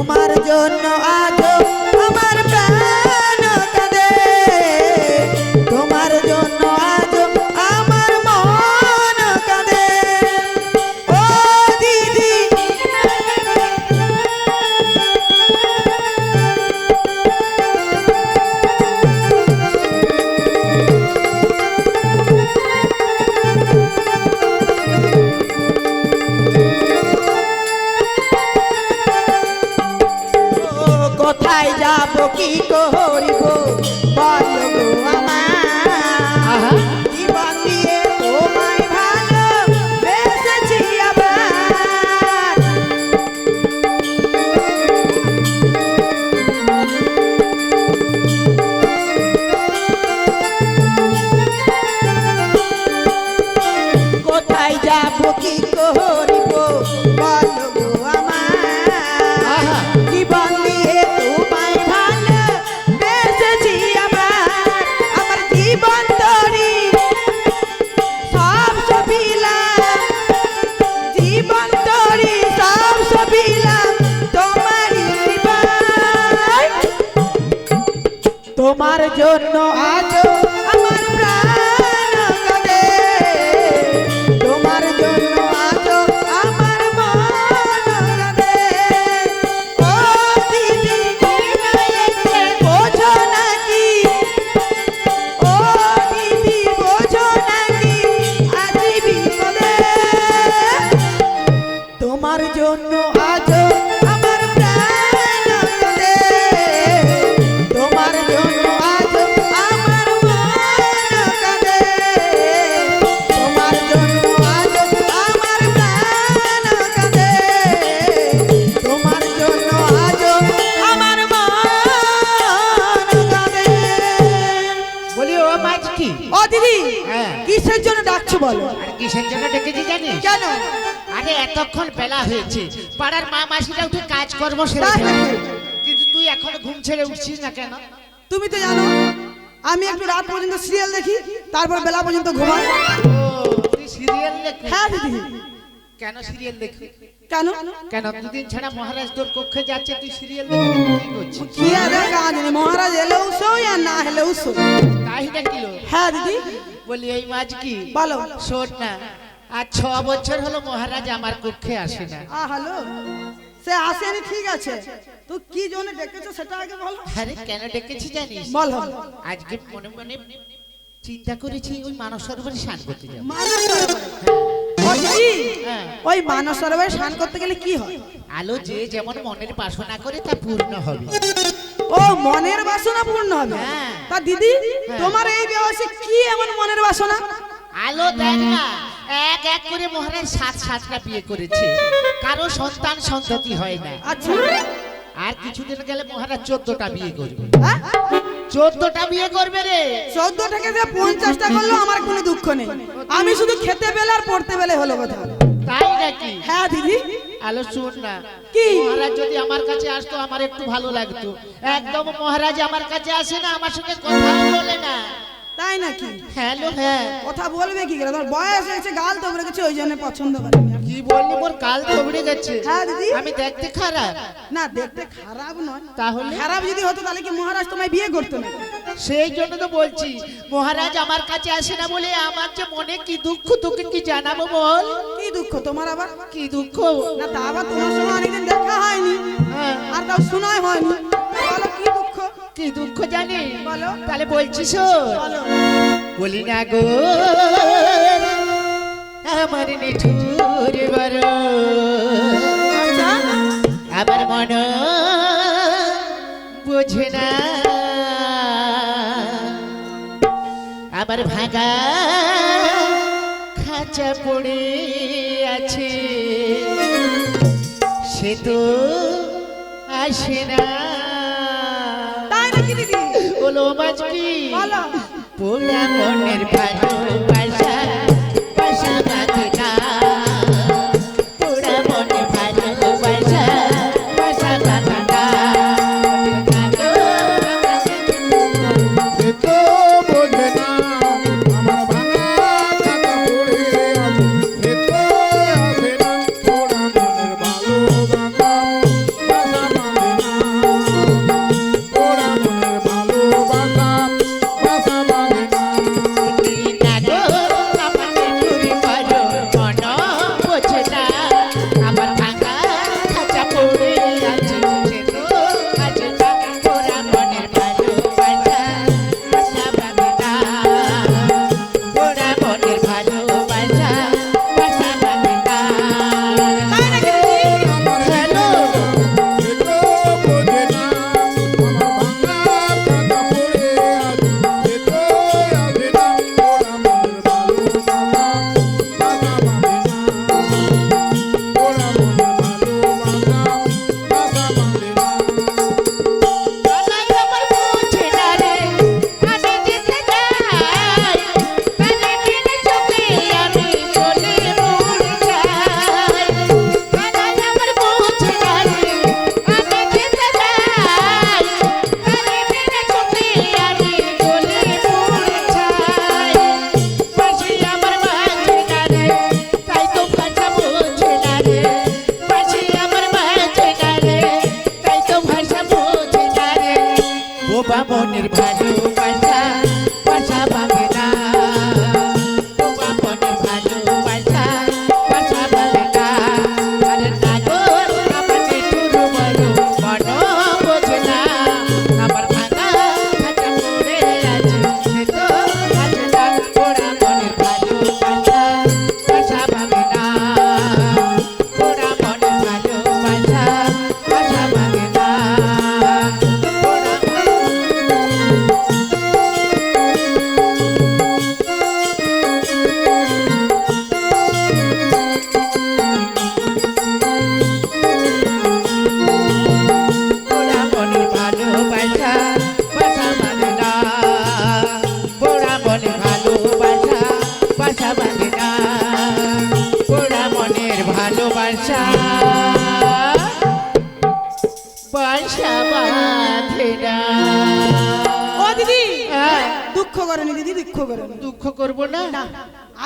তোমার জন্য আজ জন্য কিসের জন্য ডেকেছি জানিস? কেন? আরে এতক্ষণ বেলা হয়েছে। পাড়ার মা মাসিরা উঠে কাজ কর্ম সেরে তাই? কিন্তু তুই এখন ঘুম ছেড়ে উঠছিস না কেন? তুমি তো জানো আমি একটু রাত পর্যন্ত সিরিয়াল দেখি তারপর বেলা পর্যন্ত ঘুমাই। ও তুই সিরিয়াল দেখবি? হ্যাঁ দিদি। কেন সিরিয়াল দেখবি? কেন? কেন? দুদিন ছাড়া মহারাজ তোর কক্ষে যাচ্ছে তুই সিরিয়াল কি করছিস? কি আর কাজ নেই? মহারাজ এলেও সই আর না হলেও সই। তাই দেখিল হ্যাঁ দিদি। বলি এই মাছ কি? বলো। শোন না আর ছ বছর হলো মহারাজ আমার কক্ষে আসে না। হ্যালো? সে আসেনি ঠিক আছে। তো কি জন্য ডেকেছো সেটা আগে বলো। আরে কেন ডেকেছি জানিস? বলো। আজকে মনে মনে চিন্তা করেছি ওই মানব সরোবরে স্নান করতে যাব। মানস সরোবরে? হ্যাঁ। ওই মানস সরোবরে স্নান করতে গেলে কি হয়? আলো যে যেমন মনের বাসনা করে তা পূর্ণ হবে। ও মনের বাসনা পূর্ণ হবে। হ্যাঁ। তা দিদি তোমার এই বয়সে কি এমন মনের বাসনা? আলো দেখ না। এক এক করে মহারাজ সাত সাতটা বিয়ে করেছে। কারও সন্তান সন্ততি হয় না। আচ্ছা। আর কিছুদিন গেলে মহারাজ চোদ্দটা বিয়ে করবে। হ্যাঁ? চোদ্দটা বিয়ে করবে রে। চোদ্দ থেকে যে পঞ্চাশটা করল আমার কোনো দুঃখ নেই। আমি শুধু খেতে পেলে আর পড়তে পেলে হলো কথা। তাই নাকি? হ্যাঁ দিদি। আলো শুন না কি? মহারাজ যদি আমার কাছে আসতো আমার একটু ভালো লাগতো। একদম মহারাজ আমার কাছে আসে না আমার সঙ্গে কথা বলে না। তাই নাকি? হ্যালো হ্যাঁ। কথা বলবে কি করে? তোমার বয়স হয়েছে গাল তো গেছে ওই জন্য পছন্দ করি। কি বললি? মোর কাল থবড়ে গেছে। হ্যাঁ দিদি। আমি দেখতে খারাপ। না দেখতে খারাপ নয়। তাহলে? খারাপ যদি হতো তাহলে কি মহারাজ তোমায় বিয়ে করতো না সেই জন্য তো বলছি মহারাজ আমার কাছে আসে না বলে আমার যে মনে কি দুঃখ তোকে কি জানাব বল? কি দুঃখ তোমার আবার? কি দুঃখ? না তা আবার তোমার সঙ্গে অনেকদিন দেখা হয়নি। হ্যাঁ, আর তাও শোনাই হয়নি। বলো কি দুঃখ? কি দুঃখ জানি? বলো। তাহলে বলছি শোন। বলি। না গো আমার নিঠুর বড়। আচ্ছা। আমার মন বোঝে না। আমার ভাঙা খাঁচা পড়ে আছে। সে তো আসে না। তাই নাকি দিদি? বলো বলো। পোলা মনের ভালোবাসা। করেনি দিদি দুঃখ করেনি। দুঃখ করব না?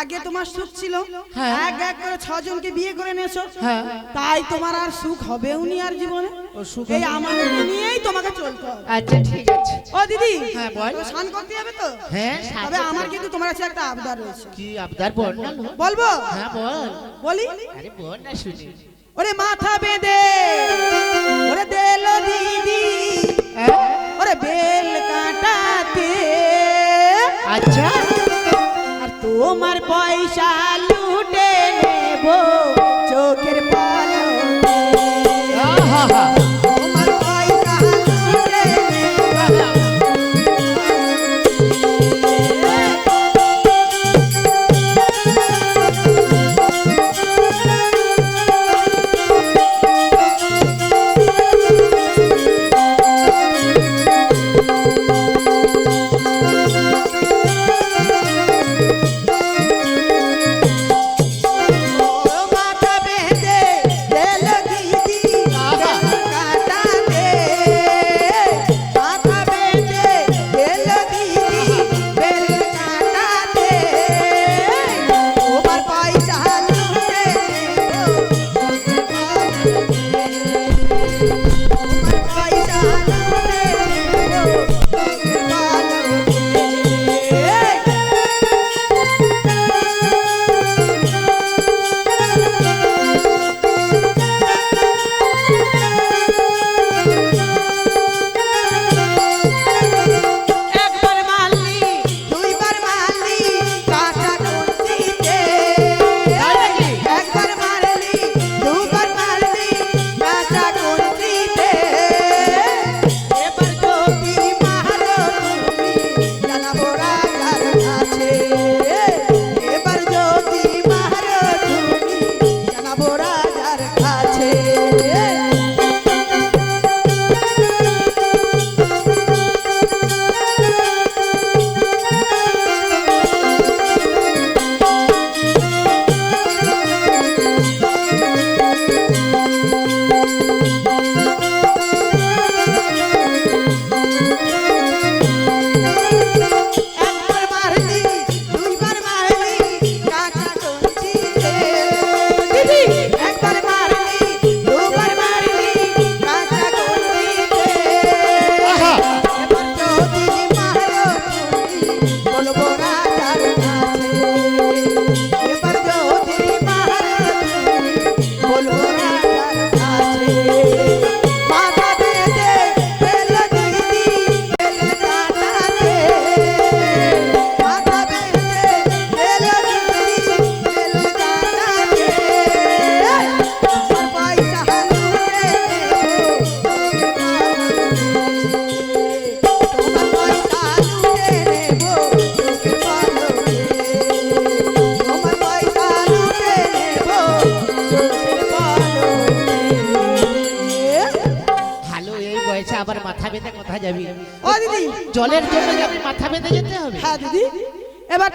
আগে তোমার সুখ ছিল। হ্যাঁ। এক এক করে ছজনকে বিয়ে করে নিয়েছো। হ্যাঁ। তাই তোমার আর সুখ হবেও নি আর জীবনে। সুখ এই হবে নিয়েই তোমাকে চলতে হবে। আচ্ছা ঠিক আছে। ও দিদি হ্যাঁ, বল। স্নান করতে হবে তো? হ্যাঁ তবে আমার কিন্তু তোমার কাছে একটা আবদার রয়েছে। কি আবদার? বল না বলব? হ্যাঁ বল। বলি? আরে বল না শুনি। ওরে মাথা বেঁধে। ওরে দেল দিদি। হ্যাঁ? ওরে বেল কাটাতে আচ্ছা আর তোমার পয়সা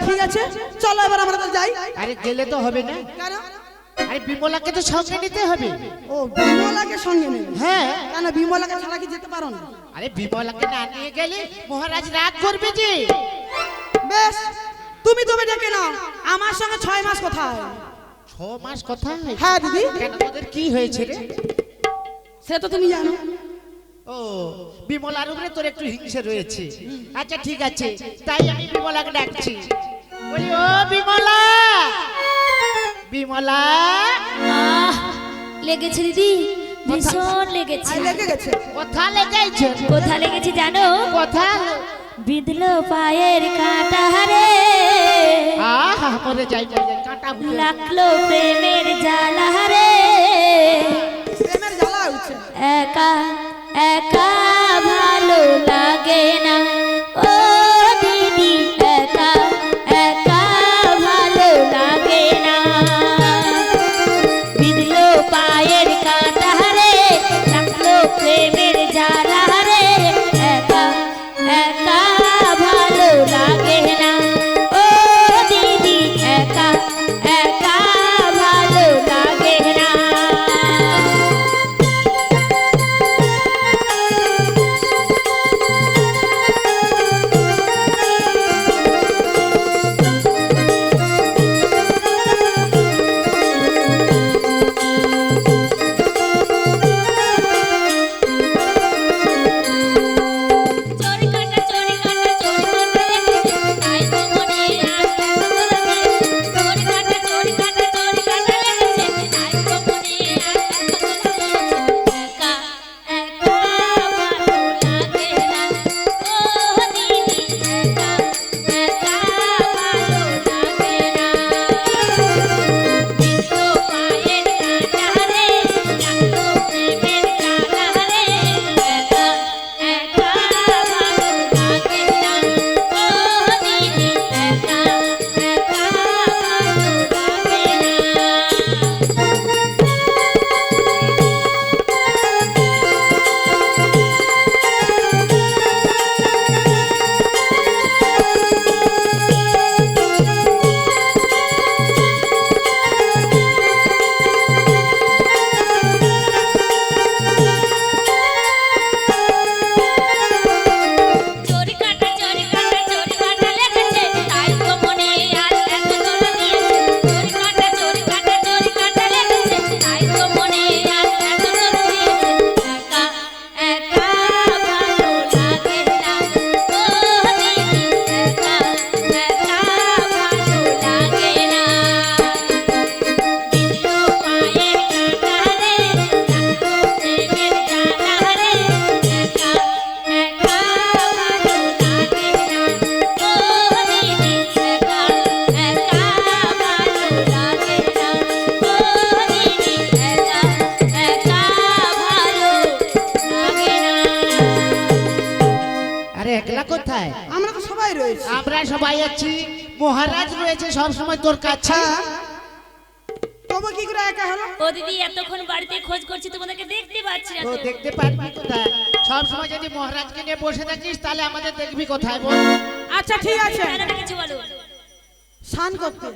ঠিক আছে? চলো এবার আমরা তো যাই। আরে গেলে তো হবে না। কেন? আরে বিমলাকে তো সঙ্গে নিতে হবে। ও বিমলাকে সঙ্গে নেবে? হ্যাঁ। কেন বিমলাকে ছাড়া কি যেতে পারো না? আরে বিমলাকে না নিয়ে গেলে মহারাজ রাগ করবে যে। বেশ তুমি তুমি ডেকে নাও। আমার সঙ্গে ছয় মাস কোথায় ছ মাস কথা হ্যাঁ দিদি। কেন তোদের কি হয়েছে রে? সে তো তুমি জানো। ও বিমলার উপরে তোর একটু হিংসে রয়েছে। আচ্ছা ঠিক আছে। তাই আমি বিমলাকে ডাকছি। বলি ও বিমলা বিমলা লেগেছে দিদি ভীষণ লেগেছে। লেগে গেছে? কথা লেগেছে? কোথা লেগেছে জানো? কথা? বিঁধলো পায়ের কাঁটা রে আহা মরে যাই যাই কাঁটা লাগল প্রেমের জ্বালা রে প্রেমের জ্বালা উঠছে একা একা ভালো লাগে না। ও তোর কাছে। তবু কি করে একা হলো? ও দিদি এতক্ষণ বাড়িতে খোঁজ করছি তোমাদেরকে দেখতে পাচ্ছি না তো। দেখতে পারবি কোথায়? সব সময় যদি মহারাজকে নিয়ে বসে থাকিস তাহলে আমাদের দেখবি কোথায় বল। আচ্ছা ঠিক আছে। কেন কিছু বলো? স্নান করতে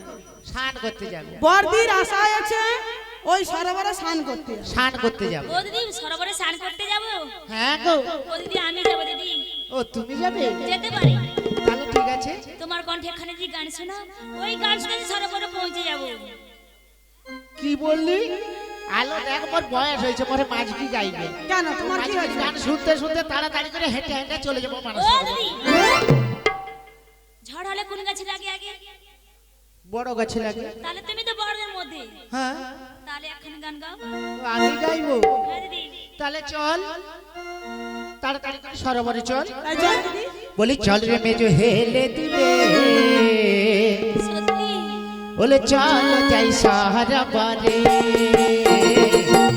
স্নান করতে যাবে। বর্দির আশায় আছে ওই সরোবরে স্নান করতে স্নান করতে যাবে। ও দিদি সরোবরে স্নান করতে যাব? হ্যাঁ গো। ও দিদি আমি যাব দিদি। ও তুমি যাবে? যেতে পারি। ঠিক আছে। তোমার কণ্ঠে এখানে যে গান শোনা ওই গান শুনে সরোবরে পৌঁছে যাব। কি বললি? আলো দেখ মোর বয়স হয়েছে পরে মাঝ কি গাইবে? কেন? তোমার কি হয়েছে? গান শুনতে শুনতে তাড়াতাড়ি করে হেঁটে হেঁটে চলে যাব মানুষ ঝড় হলে কোন গাছে লাগে আগে? বড় গাছে লাগে। তাহলে তুমি তো বড়দের মধ্যে। হ্যাঁ। তাহলে এখন গান গাও। আমি গাইবো? হ্যাঁ তাহলে চল। তাড়াতাড়ি সরোবরে চল। বলি চল রে মেজো হেলে দিবে বলে চল যাই সাহারা বারে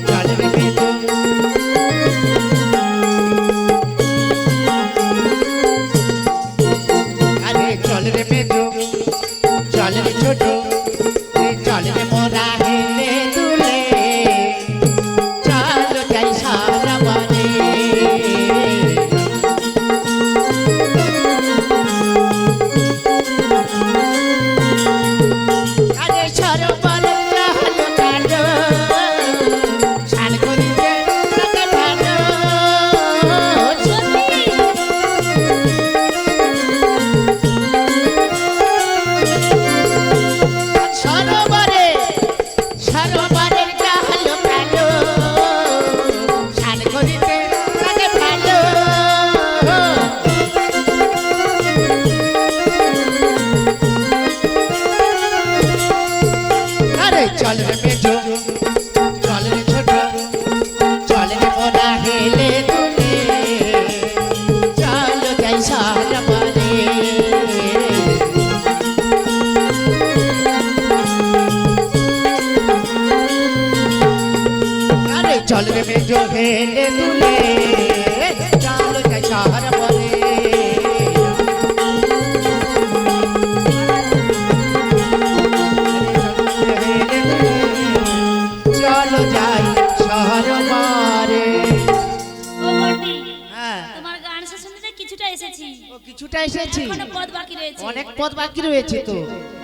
চল রে মেজো। আরে চল রে মেজো। চল রে ছোট। চল যাই চলো শহর মারে ও বর্দি হ্যাঁ। তোমার গান শুনতে কিছুটা এসেছি। ও কিছুটা এসেছি। এখনও পথ বাকি রয়েছে। অনেক পথ বাকি রয়েছে তো।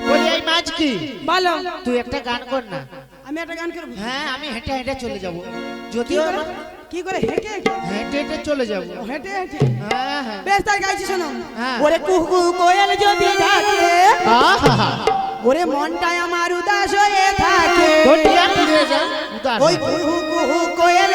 বলি এই মাছ কি? বলো। তুই একটা গান কর না। আমি একটা গান করব। হ্যাঁ আমি হেঁটে হেঁটে চলে যাব। আমার- কি করে? হেঁটে হেঁটে? হেঁটে চলে যাব। হেঁটে হেঁটে। হ্যাঁ হ্যাঁ। বেশ তাই গাইছি শোনো। হ্যাঁ। ওরে কুহু কোয়েল যদি ডাকে ওরে মনটাই আমার উদাস হয়ে থাকে। ওই কুহু কুহু কোয়েল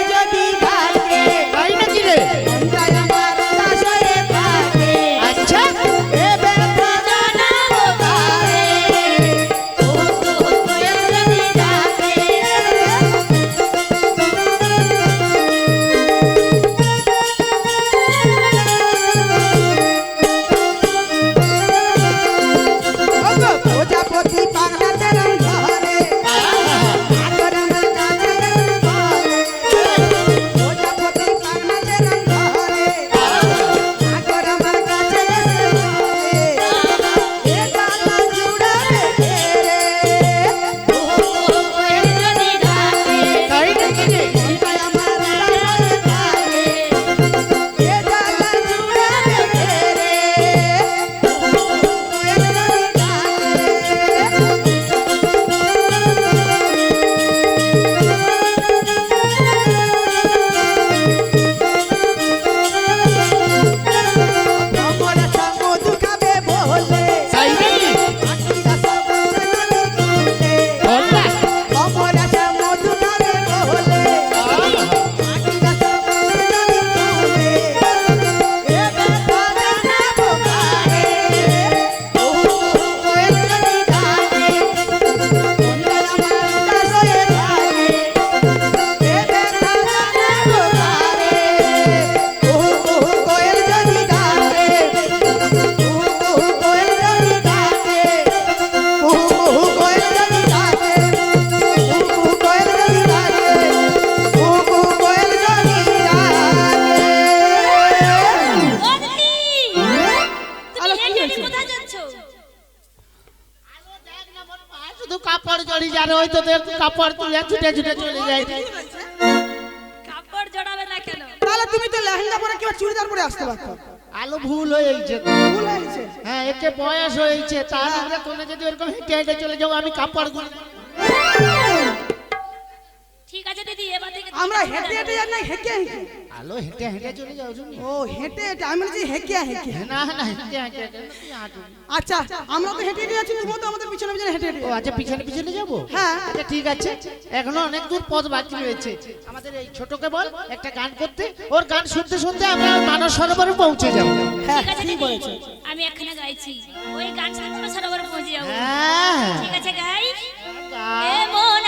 শুধু কাপড় জড়ি জানো ওই তো দেখ কাপড় তুলে ছুটে ছুটে চলে যায়। কাপড় জড়াবে না কেন? তাহলে তুমি তো লেহেঙ্গা পরে কিংবা চুড়িদার পরে আসতে পারতো। আলো ভুল হয়েছে। তো। ভুল হয়েছে। হ্যাঁ একে বয়স হয়েছে তার আগে তোমরা যদি ওরকম হেঁটে হেঁটে চলে যাও আমি কাপড়গুলো ঠিক আছে দিদি এবার থেকে আমরা হেঁটে হেঁটে যাই না হেঁকে হেঁকে আলো হেঁটে হেঁটে চলে যাও তুমি। ও হেঁটে হেঁটে আমি বলছি হেঁকে হেঁকে না না হেঁটে। আচ্ছা আমরা তো হেঁটে হেঁটে যাচ্ছি তুমিও তো আমাদের পিছনে পিছনে হেঁটে হেঁটে। ও আচ্ছা পিছনে পিছনে যাব? হ্যাঁ। আচ্ছা ঠিক আছে। এখনও অনেক দূর পথ বাকি রয়েছে। আমাদের এই ছোটকে বল একটা গান করতে। ওর গান শুনতে শুনতে আমরা মানস সরোবরে পৌঁছে যাব। হ্যাঁ ঠিক বলেছ। আমি এখানে গাইছি। ওই গান শুনতে সরোবরে পৌঁছে যাব। হ্যাঁ। ঠিক আছে গাই। এ মন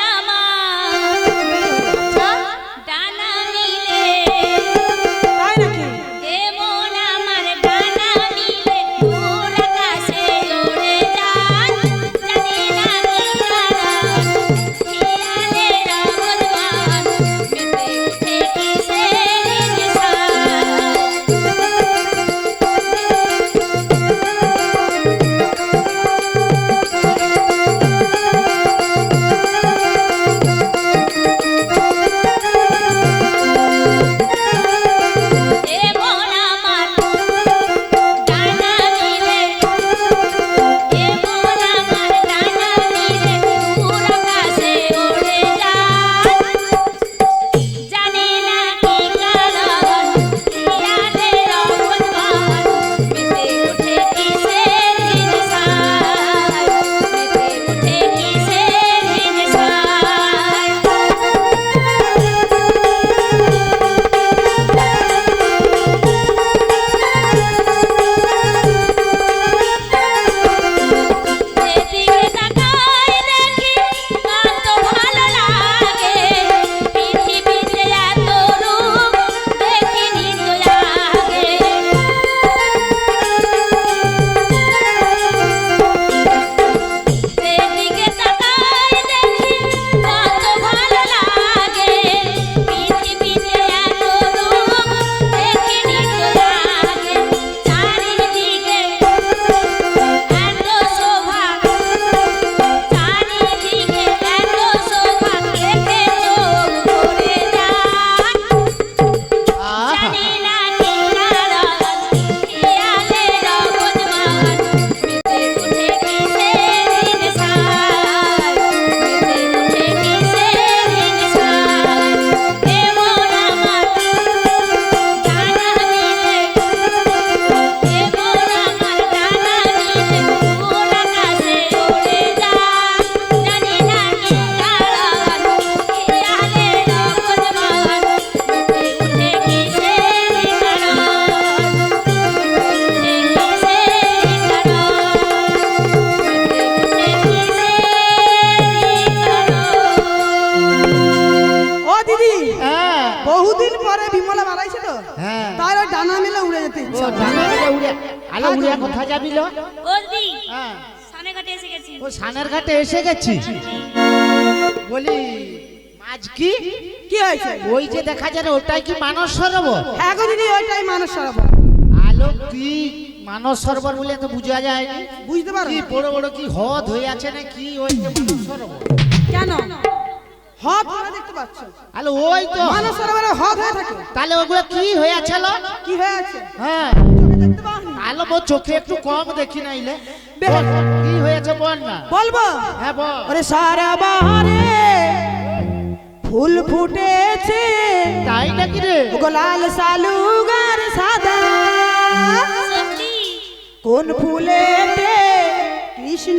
যে দেখা যায় না, ওটাই কি মানস সরোবর? হ্যাঁ গো দিদি ওইটাই মানুষ সরোবর। আলো কি মানস সরোবর বলে তো বোঝা যায়? বুঝতে পারো কি বড় বড় কি হদ হয়ে আছে না কি ওই যে মানস সরোবর? কেন? হদ দেখতে পাচ্ছ। আলো ওই তো। মানুষ সরোবরে হদ হয়ে থাকে। তাহলে ওগুলো কি হয়ে আছে লো? কি হয়ে আছে? হ্যাঁ। চোখে আলো বো চোখে একটু কম দেখি নাইলে। কি হয়েছে বল না। বলব? হ্যাঁ বল। সারা বাহারে ফুল ফুটেছে। তাই নাকি রে? গোলাল সালুগার সাদা। কোন ফুলেতে কৃষ্ণ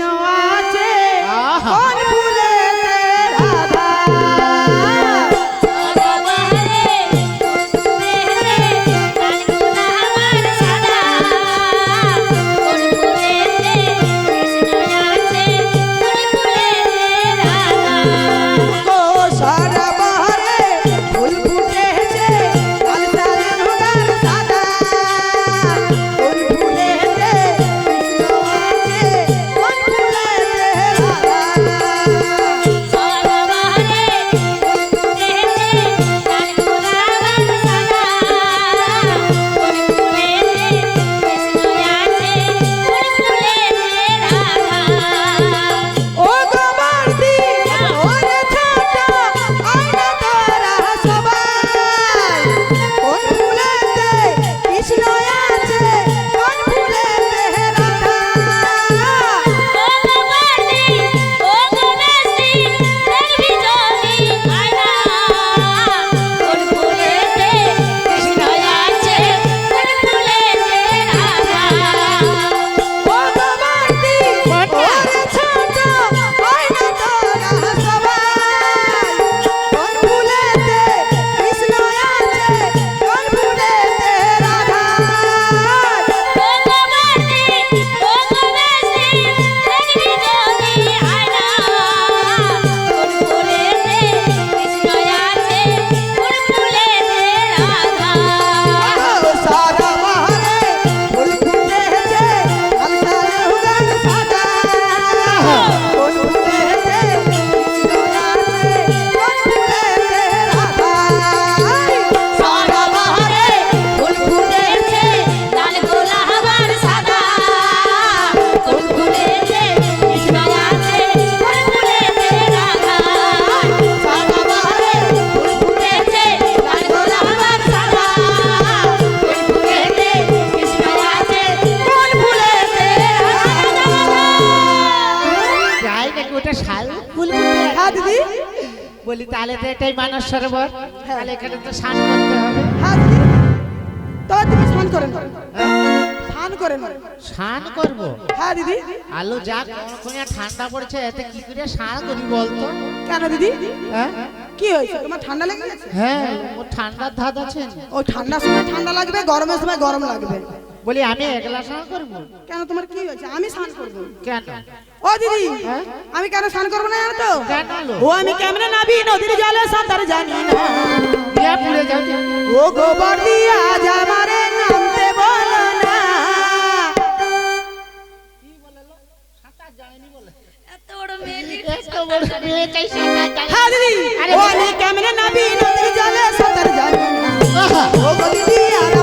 আছে? আহা। কোন ফুলেতে শাল ফুল। হ্যাঁ দিদি। বলি তাহলে তো এটাই মানস সরোবর। তাহলে এখানে তো স্নান করতে হবে। হ্যাঁ দিদি। তবে তুমি স্নান করেন। হ্যাঁ? স্নান করেন। স্নান করব? হ্যাঁ দিদি। আলু যা কোন ঠান্ডা পড়ছে এতে কি করে স্নান করি বলতো? কেন দিদি? হ্যাঁ? কি হয়েছে? তোমার ঠান্ডা লেগে গেছে? হ্যাঁ ও ঠান্ডার ধাত আছে। ও ঠান্ডার সময় ঠান্ডা লাগবে গরমের সময় গরম লাগবে। বলি আমি একলা স্নান করব? কেন তোমার কি হয়েছে? আমি স্নান করব। কেন? ও দিদি আমি কেন স্নান করব না জানো তো? লো? ও আমি কেমনে নাবি? নদীর জলে সাঁতার জানি না। দিয়া পুড়ে যাও ও গোবর দিয়া আজ আমারে নামতে বলো না। এত বড় মেয়ে এত বড় মেয়ে চাই সাঁতার জানে। হ্যাঁ দিদি ও আমি কেমনে নাবি? নদীর জলে সাঁতার জানি না। ও গো দিদি আর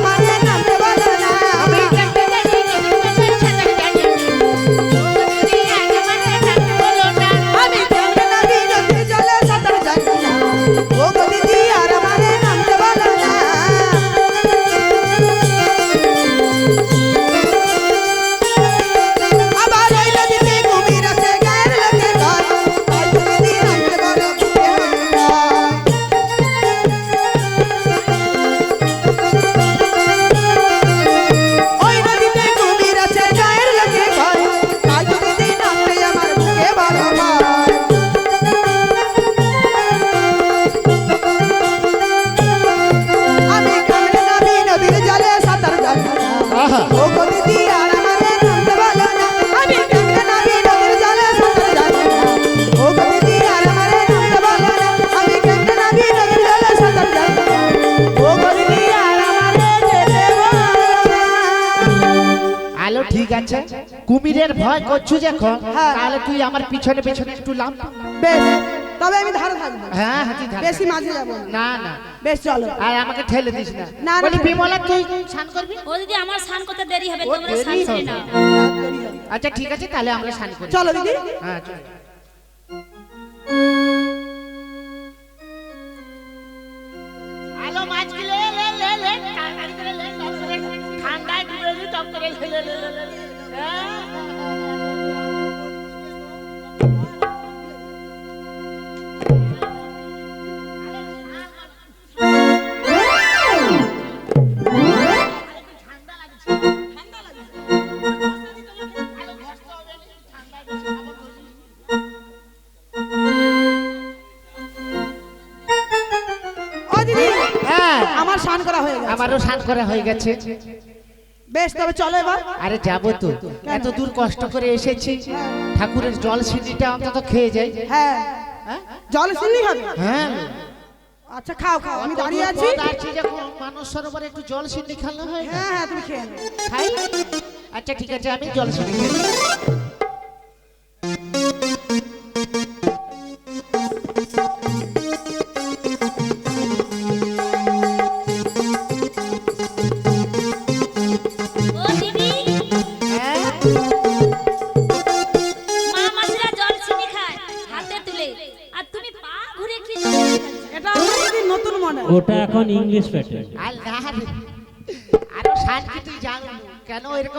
ঠিক আছে কুমিরের ভয় করছু যখন হ্যাঁ। তাহলে তুই আমার পিছনে পিছনে একটু লাম। বেশ তবে আমি ধারে থাকব। হ্যাঁ হ্যাঁ বেশি মাঝে যাব না। না না। বেশ চলো। আর আমাকে ঠেলে দিস না। না, না, বলি বিমলা তুই স্নান করবি? ও দিদি আমার স্নান করতে দেরি হবে তোমরা দেরি স্নান হবে। নাও। আচ্ছা ঠিক আছে তাহলে আমরা স্নান করি। চলো দিদি। হ্যাঁ চল। আমার স্নান করা হয়ে গেছে। আমারও স্নান করা হয়ে গেছে। বেশ তবে চলো এবার। আরে যাব তো। এত দূর কষ্ট করে এসেছি। ঠাকুরের জল সিঁড়িটা অন্তত খেয়ে যাই। হ্যাঁ। হ্যাঁ জল শুনলি হবে? হ্যাঁ। আচ্ছা খাও খাও। আমি দাঁড়িয়ে আছি। মানুষ সরোবরে একটু জল সিঁড়ি খেলে হয় হ্যাঁ হ্যাঁ তুমি খেয়ে নাও। খাই। আচ্ছা ঠিক আছে আমি জল সিঁড়ি